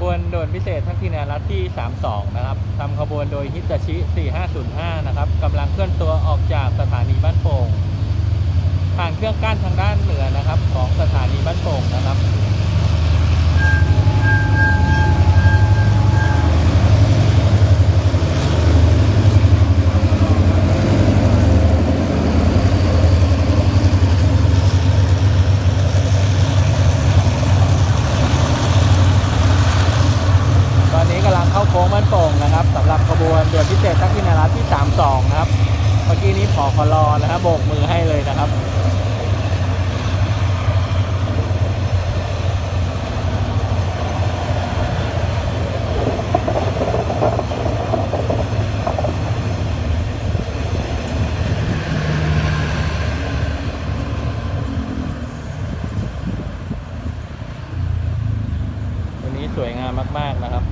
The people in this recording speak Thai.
บวนด่วนพิเศษทักษิณารัฐที่ 32 นะครับทำขบวนโดยฮิตาชิ 4505 นะครับกำลังเคลื่อนตัวออกจากสถานีบ้านโป่งผ่านเครื่องกั้นทางด้านเหนือนะครับ ของสถานีบ้านโป่งนะครับ ตอนนี้กำลังเข้าโค้งบ้านโป่งนะครับสำหรับขบวนด่วนพิเศษทักษิณารัฐที่ 32 นะครับ เมื่อกี้นี้ผอคลอนะครับโบกมือให้เลยนะครับวันนี้สวยงามมาก ๆ นะครับ